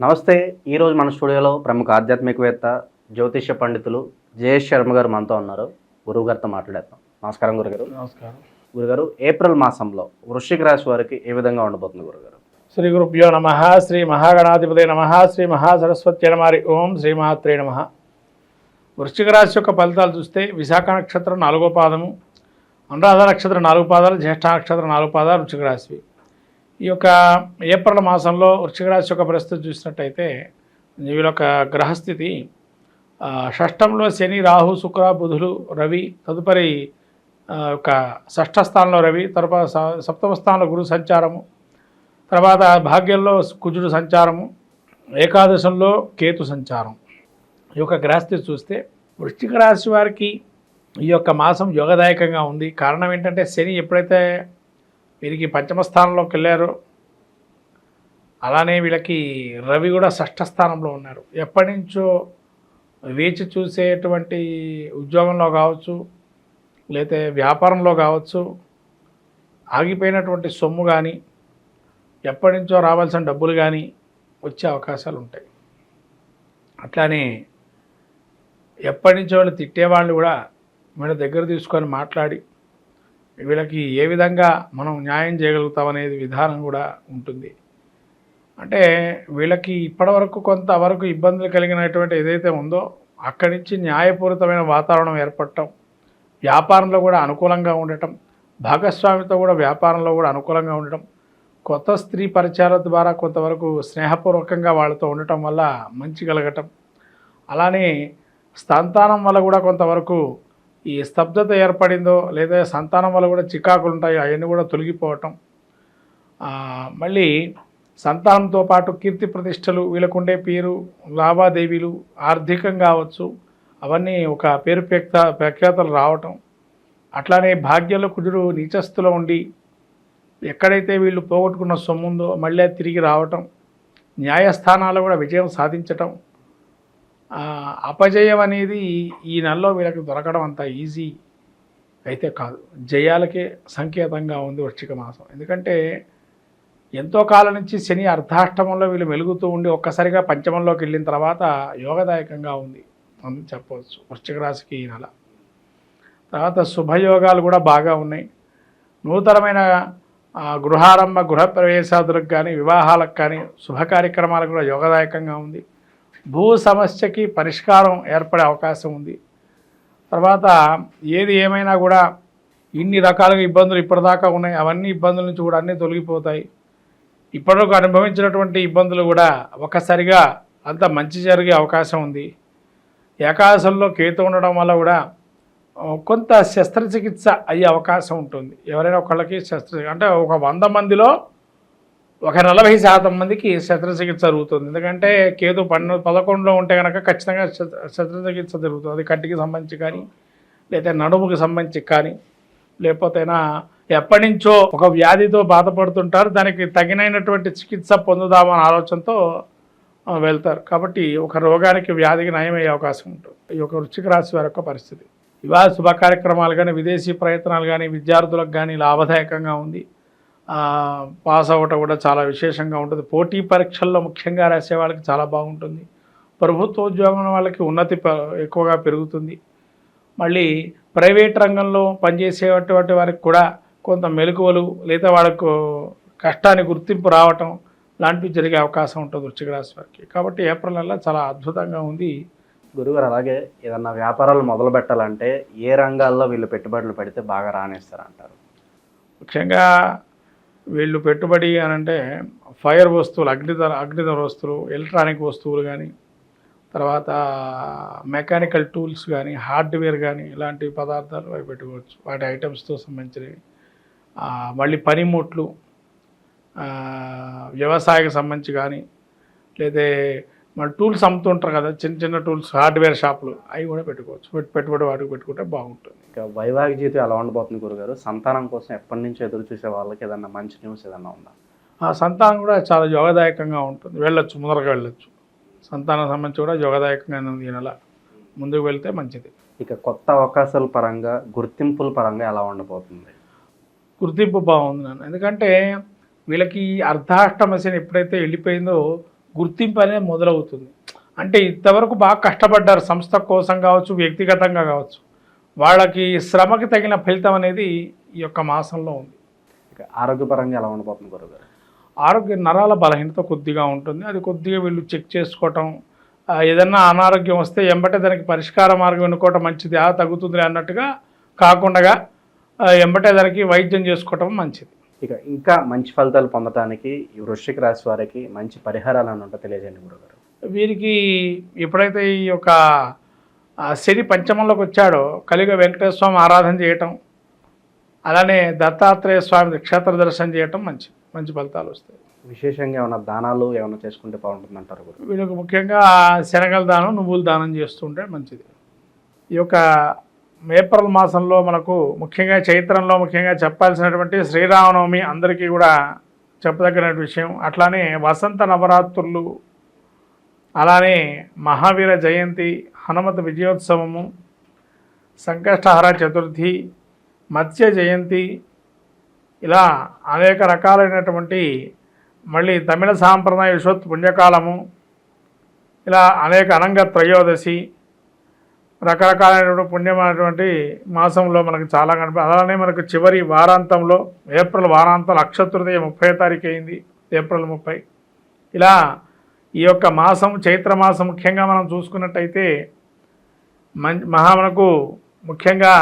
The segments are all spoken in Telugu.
నమస్తే ఈరోజు మన స్టూడియోలో ప్రముఖ ఆధ్యాత్మికవేత్త జ్యోతిష్య పండితులు జయేష్ శర్మ గారు మనతో ఉన్నారు. గురువు గారితో మాట్లాడేద్దాం. నమస్కారం గురుగారు. నమస్కారం. గురుగారు ఏప్రిల్ మాసంలో వృశ్చిక రాశి వారికి ఏ విధంగా ఉండబోతుంది గురుగారు? శ్రీ గురుభ్యో నమ శ్రీ మహాగణాధిపతి నమ శ్రీ మహాసరస్వతి నమారి ఓం శ్రీ మహాత్రే నమ. వృశ్చిక రాశి యొక్క ఫలితాలు చూస్తే విశాఖ నక్షత్రం నాలుగో పాదము అనురాధ నక్షత్రం నాలుగు పాదాలు జ్యేష్ఠ నక్షత్రం నాలుగు పాదాలు వృశ్చిక రాశి ఈ యొక్క ఏప్రిల్ మాసంలో వృశ్చిక రాశి యొక్క పరిస్థితి చూసినట్టయితే వీళ్ళ యొక్క గ్రహస్థితి షష్టంలో శని రాహు శుక్ర బుధులు రవి తదుపరి యొక్క షష్ఠ స్థానంలో రవి తర్వాత స- సప్తమ స్థానంలో గురు సంచారము తర్వాత భాగ్యంలో కుజుడు సంచారము ఏకాదశంలో కేతు సంచారం. ఈ యొక్క గ్రహస్థితి చూస్తే వృశ్చిక రాశి వారికి ఈ యొక్క మాసం యోగదాయకంగా ఉంది. కారణం ఏంటంటే శని ఎప్పుడైతే వీరికి పంచమ స్థానంలోకి వెళ్ళారు. అలానే వీళ్ళకి రవి కూడా షష్ఠ స్థానంలో ఉన్నారు. ఎప్పటి నుంచో వేచి చూసేటువంటి ఉద్యోగంలో కావచ్చు లేతే వ్యాపారంలో కావచ్చు ఆగిపోయినటువంటి సొమ్ము కానీ ఎప్పటి నుంచో రావాల్సిన డబ్బులు కానీ వచ్చే అవకాశాలు ఉంటాయి. అట్లానే ఎప్పటి నుంచో వాళ్ళు తిట్టేవాళ్ళు కూడా వీళ్ళ దగ్గర తీసుకొని మాట్లాడి వీళ్ళకి ఏ విధంగా మనం న్యాయం చేయగలుగుతాం అనేది విధానం కూడా ఉంటుంది. అంటే వీళ్ళకి ఇప్పటివరకు కొంతవరకు ఇబ్బందులు కలిగినటువంటి ఏదైతే ఉందో అక్కడి నుంచి న్యాయపూరితమైన వాతావరణం ఏర్పడటం వ్యాపారంలో కూడా అనుకూలంగా ఉండటం భాగస్వామితో కూడా వ్యాపారంలో కూడా అనుకూలంగా ఉండటం కొత్త స్త్రీ పరిచయాల ద్వారా కొంతవరకు స్నేహపూర్వకంగా వాళ్ళతో ఉండటం వల్ల మంచి కలగటం అలానే సంతానం వల్ల కూడా కొంతవరకు ఈ స్తబ్దత ఏర్పడిందో లేదా సంతానం వల్ల కూడా చికాకులు ఉంటాయి అవన్నీ కూడా తొలగిపోవటం. మళ్ళీ సంతానంతో పాటు కీర్తి ప్రతిష్టలు వీళ్ళకుండే పేరు లావాదేవీలు ఆర్థికంగా కావచ్చు అవన్నీ ఒక పేరు ప్రఖ్యా ప్రఖ్యాతలు రావటం. అట్లానే భాగ్యంలో కుజుడు నీచస్థులో ఉండి ఎక్కడైతే వీళ్ళు పోగొట్టుకున్న సొమ్ముందో మళ్ళీ తిరిగి రావటం. న్యాయస్థానాలు కూడా విజయం సాధించటం. అపజయం అనేది ఈ నెలలో వీళ్ళకి దొరకడం అంత ఈజీ అయితే కాదు. జయాలకే సంకేతంగా ఉంది వృశ్చిక మాసం. ఎందుకంటే ఎంతో కాలం నుంచి శని అర్ధాష్టమంలో వీళ్ళు మెలుగుతూ ఉండి ఒక్కసారిగా పంచమంలోకి వెళ్ళిన తర్వాత యోగదాయకంగా ఉంది అని చెప్పవచ్చు వృశ్చిక రాశికి ఈ నెల. తర్వాత శుభయోగాలు కూడా బాగా ఉన్నాయి. నూతనమైన గృహారంభ గృహప్రవేశాదులకు కానీ వివాహాలకు కానీ శుభ కార్యక్రమాలకు కూడా యోగదాయకంగా ఉంది. భూ సమస్యకి పరిష్కారం ఏర్పడే అవకాశం ఉంది. తర్వాత ఏది ఏమైనా కూడా ఇన్ని రకాలుగా ఇబ్బందులు ఇప్పటిదాకా ఉన్నాయి. అవన్నీ ఇబ్బందుల నుంచి కూడా అన్నీ తొలగిపోతాయి. ఇప్పటివరకు అనుభవించినటువంటి ఇబ్బందులు కూడా ఒక్కసారిగా అంత మంచి జరిగే అవకాశం ఉంది. ఏకాదశంలో కేతు ఉండడం వల్ల కూడా కొంత శస్త్రచికిత్స అయ్యే అవకాశం ఉంటుంది. ఎవరైనా ఒకళ్ళకి శస్త్ర అంటే ఒక వంద మందిలో ఒక నలభై శాతం మందికి శస్త్రచికిత్స జరుగుతుంది. ఎందుకంటే కేతు పన్ను పదకొండులో ఉంటే కనుక ఖచ్చితంగా శస్త్రచికిత్స జరుగుతుంది. అది కంటికి సంబంధించి కానీ లేదా నడుముకి సంబంధించి కానీ లేకపోతేనా ఎప్పటి నుంచో ఒక వ్యాధితో బాధపడుతుంటారు. దానికి తగినైనటువంటి చికిత్స పొందుదామన్న ఆలోచనతో వెళ్తారు. కాబట్టి ఒక రోగానికి వ్యాధికి నయమయ్యే అవకాశం ఉంటుంది. ఈ యొక్క వృశ్చిక రాశి వారి యొక్క పరిస్థితి. వివాహ శుభ కార్యక్రమాలు కానీ విదేశీ ప్రయత్నాలు కానీ విద్యార్థులకు కానీ లాభదాయకంగా ఉంది. పాస్ అవ్వటం కూడా చాలా విశేషంగా ఉంటుంది. పోటీ పరీక్షల్లో ముఖ్యంగా రాసే వాళ్ళకి చాలా బాగుంటుంది. ప్రభుత్వ ఉద్యోగం వాళ్ళకి ఉన్నతి ఎక్కువగా పెరుగుతుంది. మళ్ళీ ప్రైవేట్ రంగంలో పనిచేసేటువంటి వారికి కూడా కొంత మెలకువలు లేదా వాళ్ళకు కష్టాన్ని గుర్తింపు రావటం లాంటివి జరిగే అవకాశం ఉంటుంది వృశ్చిక రాశి వారికి. కాబట్టి ఏప్రిల్ నెల చాలా అద్భుతంగా ఉంది. గురుగారు అలాగే ఏదన్నా వ్యాపారాలు మొదలు పెట్టాలంటే ఏ రంగాల్లో వీళ్ళు పెట్టుబడులు పెడితే బాగా రాణిస్తారంటారు? ముఖ్యంగా వీళ్ళు పెట్టుబడి అని అంటే ఫైర్ వస్తువులు అగ్నిధర అగ్నిధర వస్తువులు ఎలక్ట్రానిక్ వస్తువులు కానీ తర్వాత మెకానికల్ టూల్స్ కానీ హార్డ్వేర్ కానీ ఇలాంటి పదార్థాలు అవి పెట్టుకోవచ్చు. వాటి ఐటమ్స్తో సంబంధించినవి. మళ్ళీ పనిముట్లు వ్యవసాయకు సంబంధించి కానీ లేదా మన టూల్స్ అమ్ముతుంటారు కదా చిన్న చిన్న టూల్స్ హార్డ్వేర్ షాపులు అవి కూడా పెట్టుకోవచ్చు. పెట్టు- పెట్టుబడి వాటికి పెట్టుకుంటే బాగుంటుంది. ఇక వైవాహిక జీవితం ఎలా ఉండబోతుంది గురుగారు? సంతానం కోసం ఎప్పటి నుంచో ఎదురు చూసే వాళ్ళకి ఏదన్నా మంచి న్యూస్ ఏదన్నా ఉందా? ఆ సంతానం కూడా చాలా యోగదాయకంగా ఉంటుంది. వెళ్ళొచ్చు ముందరగా వెళ్ళొచ్చు. సంతానం సంబంధించి కూడా యోగదాయకంగా ఉంది ఈ నెల. ముందుకు వెళ్తే మంచిది. ఇక కొత్త అవకాశాల పరంగా గుర్తింపుల పరంగా ఎలా ఉండబోతుంది? గుర్తింపు బాగుంది నన్ను. ఎందుకంటే వీళ్ళకి అర్ధాష్టమ శని ఎప్పుడైతే వెళ్ళిపోయిందో గుర్తింపు అనేది మొదలవుతుంది. అంటే ఇంతవరకు బాగా కష్టపడ్డారు సంస్థ కోసం కావచ్చు వ్యక్తిగతంగా కావచ్చు. వాళ్ళకి శ్రమకి తగిన ఫలితం అనేది ఈ యొక్క మాసంలో ఉంది. ఆరోగ్యపరంగా ఎలా ఉండబోతుంది గురుగారు ఆరోగ్య నరాల బలహీనత కొద్దిగా ఉంటుంది. అది కొద్దిగా వీళ్ళు చెక్ చేసుకోవటం ఏదన్నా అనారోగ్యం వస్తే ఎంబటే దానికి పరిష్కార మార్గం ఎన్నుకోవటం మంచిది. ఆ తగ్గుతుంది అన్నట్టుగా కాకుండా ఎంబటే దానికి వైద్యం చేసుకోవటం మంచిది. ఇక ఇంకా మంచి ఫలితాలు పొందడానికి ఈ వృశ్చిక రాశి వారికి మంచి పరిహారాలు అని ఉంటే తెలియజేయండి గురుగారు వీరికి ఎప్పుడైతే ఈ యొక్క శని పంచమంలోకి వచ్చాడో కలిగ వెంకటేశ్వర స్వామి ఆరాధన చేయటం అలానే దత్తాత్రేయ స్వామి క్షేత్ర దర్శనం చేయటం మంచి మంచి ఫలితాలు వస్తాయి. విశేషంగా ఏమైనా దానాలు ఏమైనా చేసుకుంటే బాగుంటుంది అంటారు వీళ్ళకి ముఖ్యంగా శనగల దానం నువ్వుల దానం చేస్తుంటే మంచిది. ఈ యొక్క ఏప్రిల్ మాసంలో మనకు ముఖ్యంగా చైత్రంలో ముఖ్యంగా చెప్పాల్సినటువంటి శ్రీరామనవమి అందరికీ కూడా చెప్పదగిన విషయం. అట్లానే వసంత నవరాత్రులు అలానే మహావీర జయంతి హనుమత విజయోత్సవము సంకష్టహర చతుర్థి మత్స్య జయంతి ఇలా అనేక రకాలైనటువంటి మళ్ళీ తమిళ సాంప్రదాయ విశ్వత్ పుణ్యకాలము ఇలా అనేక అనంగ త్రయోదశి రకరకాలైనటువంటి పుణ్యమైనటువంటి మాసంలో మనకు చాలా కనిపి అలానే మనకు చివరి వారాంతంలో ఏప్రిల్ వారాంతం అక్షతృతీయ ముప్పై తారీఖు అయింది ఏప్రిల్ ముప్పై. ఇలా ఈ యొక్క మాసం చైత్ర మాసం ముఖ్యంగా మనం చూసుకున్నట్టయితే మం మహా మనకు ముఖ్యంగా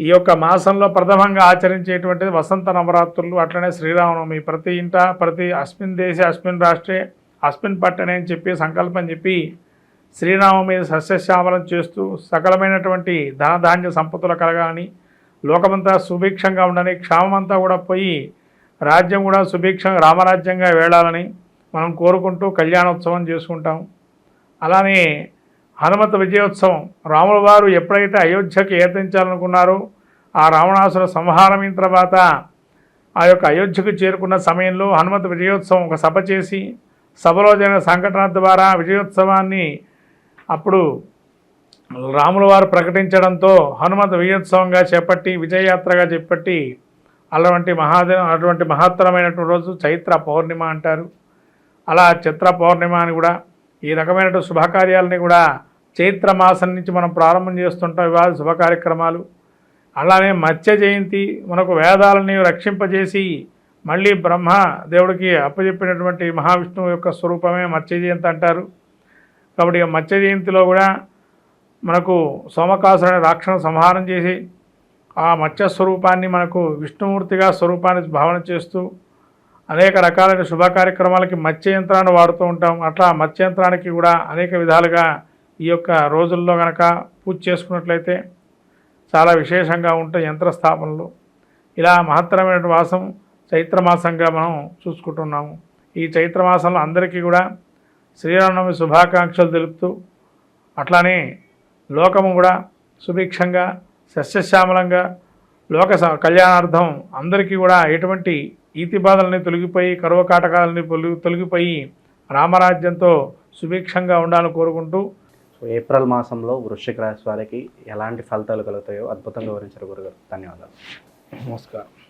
ఈ యొక్క మాసంలో ప్రథమంగా ఆచరించేటువంటిది వసంత నవరాత్రులు అట్లనే శ్రీరామనవమి. ప్రతి ఇంట ప్రతి అస్మిన్ దేశే అస్మిన్ రాష్ట్రే అస్మిన్ పట్టణే అని చెప్పి సంకల్పం చెప్పి శ్రీరామం మీద సస్యశ్యామలం చేస్తూ సకలమైనటువంటి ధనధాన్య సంపత్తులు కలగాలని లోకమంతా సుభిక్షంగా ఉండని క్షామమంతా కూడా పోయి రాజ్యం కూడా సుభిక్షంగా రామరాజ్యంగా వేళాలని మనం కోరుకుంటూ కళ్యాణోత్సవం చేసుకుంటాం. అలానే హనుమత విజయోత్సవం రాముల వారు ఎప్పుడైతే అయోధ్యకి ఏతించాలనుకున్నారో ఆ రావణాసుర సంహారమైన తర్వాత ఆ యొక్క అయోధ్యకు చేరుకున్న సమయంలో హనుమత విజయోత్సవం ఒక సభ చేసి సభలో జరిగిన సంఘటన ద్వారా విజయోత్సవాన్ని అప్పుడు రాముల వారు ప్రకటించడంతో హనుమంత విజయోత్సవంగా చేపట్టి విజయయాత్రగా చేపట్టి అటువంటి మహాదే అటువంటి మహత్తరమైనటువంటి రోజు చైత్ర పౌర్ణిమ అంటారు. అలా చిత్ర పౌర్ణిమ అని కూడా ఈ రకమైనటువంటి శుభకార్యాలని కూడా చైత్ర మాసం నుంచి మనం ప్రారంభం చేస్తుంటాం ఇవాళ శుభ కార్యక్రమాలు అలానే మత్స్య జయంతి మనకు వేదాలని రక్షింపజేసి మళ్ళీ బ్రహ్మ దేవుడికి అప్పచెప్పినటువంటి మహావిష్ణువు యొక్క స్వరూపమే మత్స్య జయంతి అంటారు. కాబట్టి మత్స్య జయంతిలో కూడా మనకు సోమకాసురుని రాక్షణ సంహారం చేసి ఆ మత్స్య స్వరూపాన్ని మనకు విష్ణుమూర్తిగా స్వరూపాన్ని భావన చేస్తూ అనేక రకాలైన శుభ కార్యక్రమాలకి మత్స్య యంత్రాన్ని వాడుతూ ఉంటాం. అట్లా మత్స్య యంత్రానికి కూడా అనేక విధాలుగా ఈ యొక్క రోజుల్లో గనక పూజ చేసుకున్నట్లయితే చాలా విశేషంగా ఉంటాయి యంత్ర స్థాపనలు. ఇలా మహత్తరమైన మాసం చైత్రమాసంగా మనం చూసుకుంటున్నాము. ఈ చైత్రమాసంలో అందరికీ కూడా శ్రీరామనవమి శుభాకాంక్షలు తెలుపుతూ అట్లానే లోకము కూడా సుభిక్షంగా సస్యశ్యామలంగా లోక స- కళ్యాణార్థం అందరికీ కూడా ఎటువంటి ఈతి బాధల్ని తొలగిపోయి కరువ కాటకాలని తొలగి తొలగిపోయి రామరాజ్యంతో సుభిక్షంగా ఉండాలని కోరుకుంటూ సో ఏప్రిల్ మాసంలో వృశ్చిక రాశి వారికి ఎలాంటి ఫలితాలు కలుగుతాయో అద్భుతంగా వివరించారు గురుగారు. ధన్యవాదాలు. నమస్కారం.